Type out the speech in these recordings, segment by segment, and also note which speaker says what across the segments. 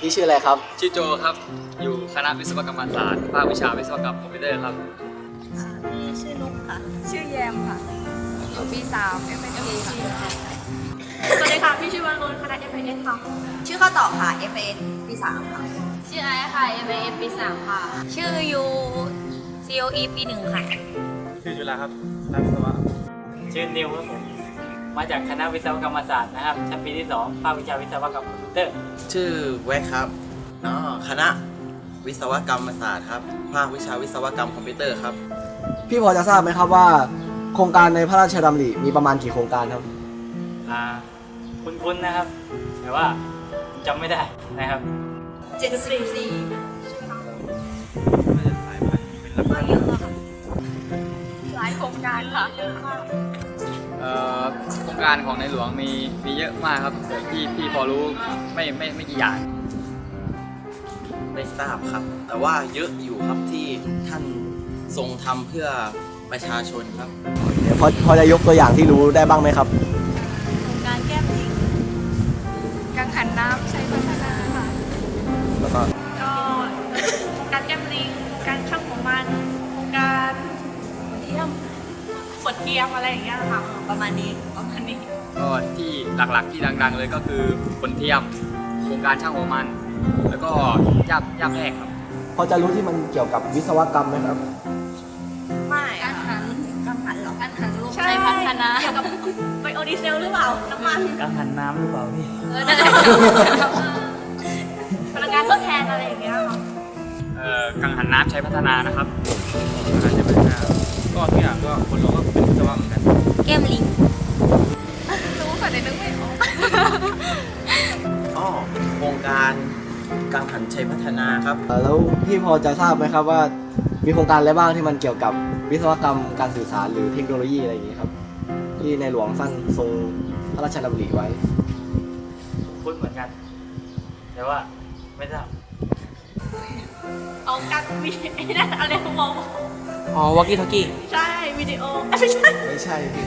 Speaker 1: พี่ชื่ออะไรครับ
Speaker 2: ชื่อโจครับ อยู่คณะวิศวกรรมศาสตร์ภาควิชาวิศวกรรมคอมพิวเตอร์ครับ
Speaker 3: พี่ชื่อนุ๊กค่ะ
Speaker 4: ชื่อแยมค่ะ อยู่ปีสาม m s a ค่ะ
Speaker 5: สวัสดีค่ะ พี่ชื่อวันรุนคณะ f อ s ค่ะ
Speaker 3: ชื่อข้าวต่อค่ะ F N ปีสามค่ะ
Speaker 4: ชื่อไอซ์ค่ะ m a ปีสามค่ะ ชื่อยู C O E ปีหนึ่งค่ะ
Speaker 6: ชื่อจุฬาครับคณะวิศวะ
Speaker 7: ชื่อนิวครับผม มาจากคณะวิศวกรรมศาสตร์นะครับ ชั้นปีที่ 2 ภาควิชาวิศวกรรมคอมพิวเตอร์
Speaker 8: ชื่อแวกครับอ๋อคณะวิศวกรรมศาสตร์ครับภาควิชาวิศวกรรมคอมพิวเตอร์ครับ
Speaker 1: พี่พอจะทราบไหมครับว่า โครงการในพระราชดำริมีประมาณกี่โครงการครับ
Speaker 7: อ่า คุ้นๆนะครับ แต่ว่าจำไม่ได้นะครับ
Speaker 5: เจ็ดสี่สี่
Speaker 4: หลายโครงการค่ะ
Speaker 2: เอ่อ โครงการของในหลวงมีมีเยอะมากครับแต่พี่พี่พอรู้ไม่ไม่ไม่กี่อย่าง
Speaker 8: ไม่ทราบครับ แต่ว่าเยอะอยู่ครับที่ท่านทรงทำเพื่อประชาชนครับ
Speaker 1: พอพอจะยกตัวอย่างที่รู้ได้บ้างไหมครับ
Speaker 5: ดเทียมอะไรอย่างเงี้ยค่ะ
Speaker 3: ประมาณนี้
Speaker 5: ประมาณนี้
Speaker 2: ก็ที่หลักๆที่ดังๆ เลยก็คือคนเทียมโครงการช่างหัวมัน แล้วก็ย่าย่าแพรกครับ
Speaker 1: พอจะรู้ที่มันเกี่ยวกับวิศวกรรมไหมครับ
Speaker 3: ไม่
Speaker 4: กังหัน
Speaker 3: กังหันหรอ
Speaker 4: กังหันลมใช่พัฒนา
Speaker 5: เกี่ยวกับไบโอดีเซลหรือเปล่าน้ำมัน
Speaker 7: กังหันน้ำหรือเปล่าพี่
Speaker 4: เออนั่นแหละ
Speaker 5: พลังงานทดแทนอะไรอย่างเงี้ยค่ะ
Speaker 2: เอ่อกังหันน้ำใช้พัฒนานะครับ
Speaker 6: คณะจะเป็นหน้า ก็ทุกอย่างก็คนเราก็เป็นวิศวะเหมือนกัน
Speaker 4: แก้มลิง
Speaker 5: รู้ค่ะแต่นึกไม่ออก
Speaker 8: อ้อโครงการกังหันชัยพัฒนาครับ
Speaker 1: เอ่อแล้วพี่พอจะทราบไหมครับว่ามีโครงการอะไรบ้างที่มันเกี่ยวกับวิศวกรรมการสื่อสารหรือเทคโนโลยีอะไรอย่างนี้ครับ ที่ในหลวงสั้นทรงพระราชดำริไว้
Speaker 7: คุ้นเหมือนกัน แต่ว่าไม่ทราบ
Speaker 5: เอาการวิไอ้นั่นอะไรมอง
Speaker 6: อ๋อวอกกี้ทอกกี้
Speaker 5: ใช่วิดีโอเอ้ยไม่ใช่
Speaker 1: ไม่ใช่พี่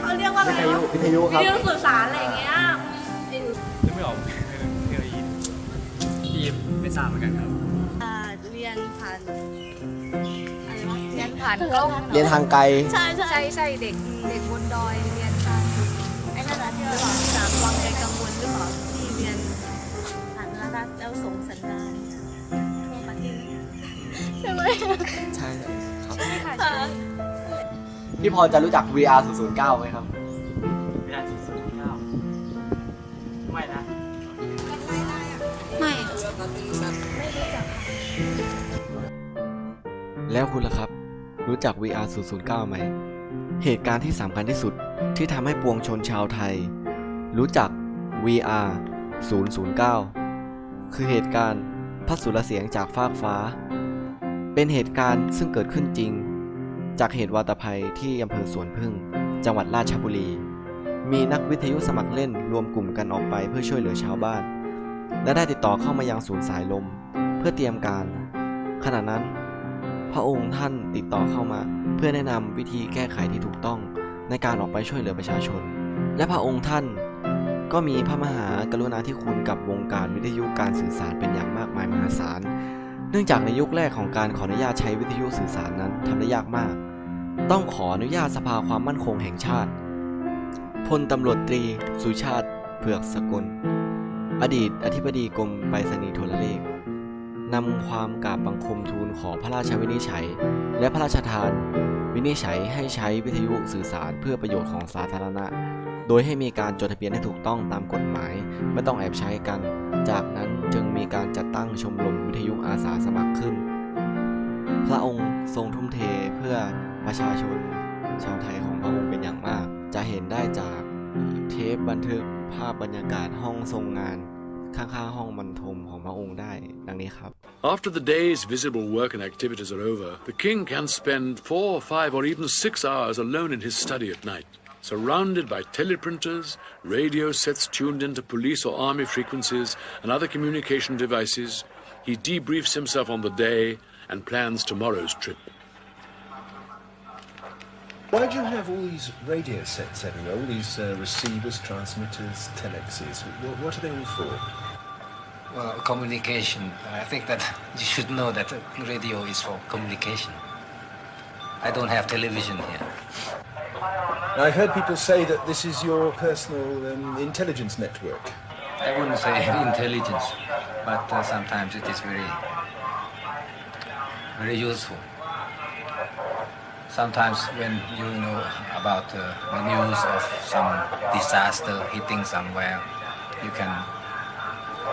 Speaker 5: เขาเรียกว่าอะไร
Speaker 1: วิทยุ
Speaker 5: วะ
Speaker 1: วิทยุครับ
Speaker 5: วิทยุสื่อสารอะไรอย่างเงี้ย
Speaker 6: นึกไม่ออกเทคโนโลยี
Speaker 2: พี่ไม่ทราบเหมือนกันครับ
Speaker 3: อ่าเรียนผ่านอะไรวะ
Speaker 4: เรียนผ่านกล้อง
Speaker 1: เรียนทางไกล
Speaker 3: ใช่ใช่
Speaker 4: ใช่ใช่เด็กเด็กบนดอยเรียนทาง
Speaker 3: ไอ้นั่นแหละที่เราสอนสามวังใจกังวลหรือเปล่าที่เรียนผ่านรัฐแล้วส่งสัญญาณทั่วประเทศใช่ไหม
Speaker 1: ใช่ครับ
Speaker 3: ค่ะ
Speaker 1: พี่พอจะรู้จัก VR 009ไหมครับ
Speaker 7: วินาทีสุดเก้าไม่นะ
Speaker 4: ไม่
Speaker 9: แล้วคุณล่ะครับ รู้จัก VR 009ไหม เหตุการณ์ที่สำคัญที่สุดที่ทำให้ปวงชนชาวไทย รู้จัก VR 009 คือเหตุการณ์พัดสุรเสียงจากฟากฟ้า เป็นเหตุการณ์ซึ่งเกิดขึ้นจริง จากเหตุวาตภัยที่อำเภอสวนพึ่ง จังหวัดราชบุรี มีนักวิทยุสมัครเล่นรวมกลุ่มกันออกไปเพื่อช่วยเหลือชาวบ้าน และได้ติดต่อเข้ามายังศูนย์สายลม เพื่อเตรียมการ ขณะนั้น พระองค์ท่านติดต่อเข้ามา เพื่อแนะนำวิธีแก้ไขที่ถูกต้องในการออกไปช่วยเหลือประชาชน และพระองค์ท่าน ก็มีพระมหากรุณาธิคุณกับวงการวิทยุการสื่อสารเป็นอย่างมากมายมหาศาล เนื่องจากในยุคแรกของการขออนุญาตใช้วิทยุสื่อสารนั้นทำได้ยากมาก ต้องขออนุญาตสภาความมั่นคงแห่งชาติพลตำรวจตรีสุชาติ เผือกสกุล อดีตอธิบดีกรมไปรษณีย์โทรเลขนำความกราบบังคมทูลขอพระราชวินิจฉัย และพระราชทานวินิจฉัยให้ใช้วิทยุสื่อสารเพื่อประโยชน์ของสาธารณะ โดยให้มีการจดทะเบียนให้ถูกต้องตามกฎหมาย ไม่ต้องแอบใช้กัน จากนั้นจึงมีการจัดตั้งชมรมวิทยุอาสาสมัครขึ้น พระองค์ทรงทุ่มเทเพื่อประชาชน ชาวไทยของพระองค์เป็นอย่างมาก จะเห็นได้จากเทปบันทึกภาพบรรยากาศห้องทรงงาน ข้างๆห้องบรรทมของพระองค์ได้ดังนี้ครับ
Speaker 10: After the day's visible work and activities are over, the king can spend four, five, or even six hours alone in his study at night, surrounded by teleprinters, radio sets tuned into police or army frequencies, and other communication devices. He debriefs himself on the day and plans tomorrow's trip.
Speaker 11: Why do you have all these radio sets everywhere? All these uh, receivers, transmitters, telexes. What, what are they all for?
Speaker 12: Well, communication. I think that you should know that radio is for communication. I don't have television here.
Speaker 11: Now, I've heard people say that this is your personal um, intelligence network.
Speaker 12: I wouldn't say intelligence, but uh, sometimes it is very, very useful. Sometimes when you know about uh, the news of some disaster hitting somewhere, you can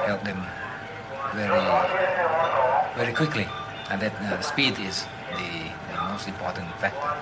Speaker 12: help them very, very quickly, and that uh, speed is the, the most important factor.